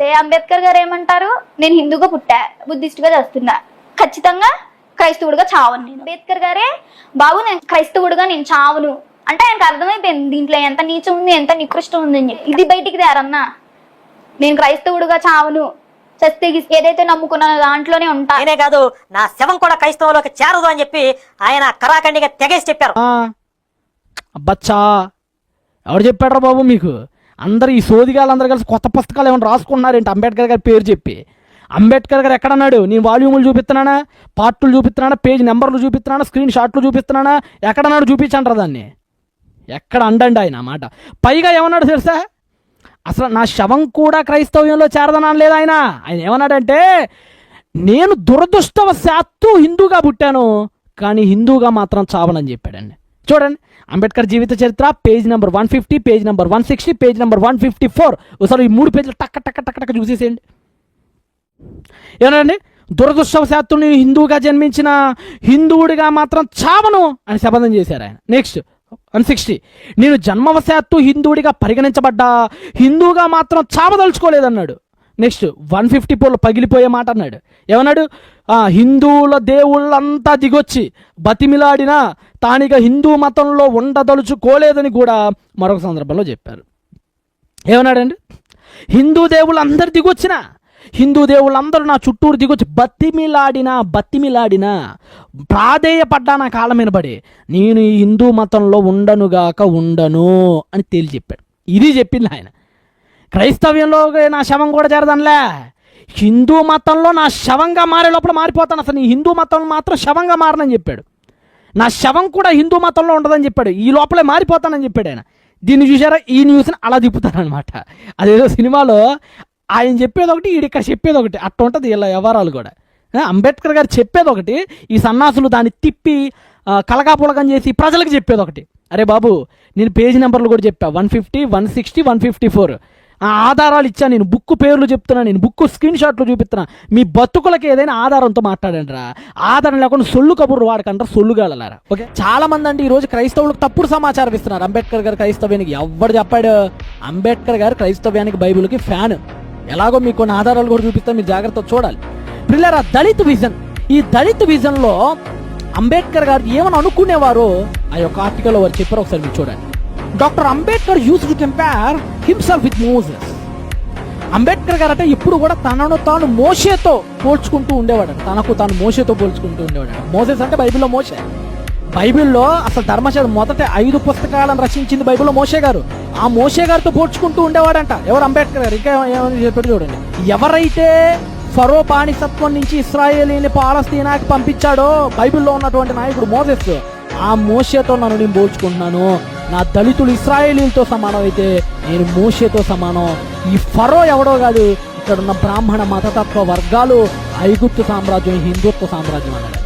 చెప్తే అంబేద్కర్ గారు ఏమంటారు? నేను హిందూగా పుట్టా బుద్ధిస్ట్గా చేస్తున్నా ఖచ్చితంగా క్రైస్తవుడిగా చావను నేను. అంబేద్కర్ గారే బాబు నేను క్రైస్తవుడిగా నేను చావును. అంటే ఆయనకు అర్థమైపోయింది దీంట్లో ఎంత నీచం ఉంది ఎంత నికృష్టం ఉంది అని చెప్పి. ఇది బయటికి తేరన్నా. నేను క్రైస్తవుడిగా చావును. చస్తే ఏదైతే నమ్ముకున్నానో దాంట్లోనే ఉంటా. నేనే కాదు నా శవం కూడా క్రైస్తవంలోకి చేరదు అని చెప్పి ఆయన కరాఖండిగా తెగేసి చెప్పారు. అబ్బచ్చా. ఎవరు చెప్పాడ్రా బాబు మీకు? అందరు ఈ సోదిగాలందరూ కలిసి కొత్త పుస్తకాలు ఏమైనా రాసుకున్నారేంటి? అంబేద్కర్ గారి పేరు చెప్పి. అంబేద్కర్ గారు ఎక్కడన్నాడు? నేను వాల్యూములు చూపిస్తున్నానా? పార్టులు చూపిస్తున్నానా? పేజ్ నెంబర్లు చూపిస్తున్నానా? స్క్రీన్ షాట్లు చూపిస్తున్నానా? ఎక్కడన్నాడు చూపించంటారా దాన్ని? ఎక్కడ అండండి ఆయన మాట. పైగా ఏమన్నాడు తెలుసా? అసలు నా శవం కూడా క్రైస్తవ్యంలో చేరదనాను ఆయన? ఆయన ఏమన్నాడంటే నేను దురదృష్టవశాత్తు హిందూగా పుట్టాను కానీ హిందూగా మాత్రం చావనని చెప్పాడండి. చూడండి. అంబేద్కర్ జీవిత చరిత్ర page number one fifty page number one sixty page number one fifty four ఒకసారి ఈ మూడు పేజీలు టక్క టక్క టక్క టక్క చూసేసేయండి. ఏమనండి దురదృష్టవశాత్తు నేను హిందువుగా జన్మించిన హిందువుడిగా మాత్రం చావను అని శపథం చేశారు ఆయన. నెక్స్ట్ వన్ సిక్స్టీ నేను జన్మవశాత్తు హిందువుడిగా పరిగణించబడ్డా హిందువుగా మాత్రం చావదలుచుకోలేదన్నాడు. నెక్స్ట్ వన్ ఫిఫ్టీ ఫోర్లో పగిలిపోయే మాట అన్నాడు. ఏమన్నాడు? హిందువుల దేవుళ్ళంతా దిగొచ్చి బతిమిలాడినా తానిక హిందూ మతంలో ఉండదలుచుకోలేదని కూడా మరొక సందర్భంలో చెప్పారు. ఏమన్నాడండి? హిందూ దేవుళ్ళు అందరు దిగొచ్చిన హిందూ దేవుళ్ళందరూ నా చుట్టూరు దిగొచ్చి బతిమిలాడినా బతిమిలాడినా ప్రాధేయపడ్డా నా కాలం వినబడి నేను ఈ హిందూ మతంలో ఉండనుగాక ఉండను అని తేలి చెప్పాడు. ఇది చెప్పింది ఆయన. క్రైస్తవ్యంలో నా శవం కూడా చేరదనిలే. హిందూ మతంలో నా శవంగా మారే లోపల మారిపోతాను. అసలు ఈ హిందూ మతంలో మాత్రం శవంగా మారనని చెప్పాడు. నా శవం కూడా హిందూ మతంలో ఉండదని చెప్పాడు. ఈ లోపలే మారిపోతానని చెప్పాడు ఆయన. దీన్ని చూసారా ఈ న్యూస్ని అలా తిప్పుతారనమాట అదేదో సినిమాలో ఆయన చెప్పేది ఒకటి ఈడు ఇక్కడ చెప్పేది ఒకటి అట్ట ఉంటుంది ఇలా వ్యవహారాలు కూడా. అంబేద్కర్ గారు చెప్పేది ఒకటి ఈ సన్నాసులు దాన్ని తిప్పి కలకాపులకం చేసి ప్రజలకు చెప్పేది ఒకటి అరే బాబు నేను పేజీ నెంబర్లు కూడా చెప్పా. One fifty one sixty one fifty four. ఆధారాలు ఇచ్చా నేను బుక్ పేర్లు చెప్తున్నా నేను బుక్ స్క్రీన్ షాట్లు చూపిస్తున్నా. మీ బతుకులకి ఏదైనా ఆధారంతో మాట్లాడండి రా ఆధారం లేకుండా సొల్లు కబుర్లు వాడకంటారు సొల్లుగాలలారా ఓకే? చాలా మంది అండి ఈ రోజు క్రైస్తవులకు తప్పుడు సమాచారం ఇస్తున్నారు. అంబేద్కర్ గారు క్రైస్తవ్యానికి ఎవడు చెప్పాడు? అంబేద్కర్ గారు క్రైస్తవ్యానికి బైబిల్కి ఫ్యాన్. ఎలాగో మీకు కొన్ని ఆధారాలు కూడా చూపిస్తాను మీరు జాగ్రత్త చూడాలి. పిల్లరా దళిత్ విజన్. ఈ దళిత్ విజన్లో అంబేద్కర్ గారు ఏమని అనుకునేవారో ఆ యొక్క ఆర్టికల్లో వారు చెప్పారు ఒకసారి మీరు చూడండి. Doctor Ambedkar used to compare himself with Moses Ambedkar garu అంటే ఇప్పుడు కూడా తనను తాను మోషేతో పోల్చుకుంటూ ఉండేవాడు. తనకు తాను మోషేతో పోల్చుకుంటూ ఉండేవాడు. మోసెస్ అంటే బైబిల్లో మోషే. బైబిల్లో అసలు ధర్మశాస్త్రం మొదట ఐదు పుస్తకాలను రచించింది బైబిల్లో మోషే గారు. ఆ మోషే గారితో పోల్చుకుంటూ ఉండేవాడంట. ఎవరు అంబేద్కర్ గారు? ఇంకా ఏమని చెప్పాడు చూడండి. ఎవరైతే ఫరో బానిసత్వం నుంచి ఇస్రాయేలీని పాలస్తీనాకి పంపించాడో బైబిల్లో ఉన్నటువంటి నాయకుడు మోసెస్ ఆ మోషేతో నన్ను నేను పోల్చుకుంటున్నాను. నా దళితులు ఇస్రాయేలీలతో సమానం అయితే నేను మోషేతో సమానం. ఈ ఫరో ఎవడో కాదు ఇక్కడ ఉన్న బ్రాహ్మణ మతతత్వ వర్గాలు ఐగుప్తు సామ్రాజ్యం హిందుత్వ సామ్రాజ్యం అన్నాడు